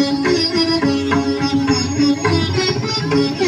Thank you.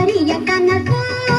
Maria Kanaka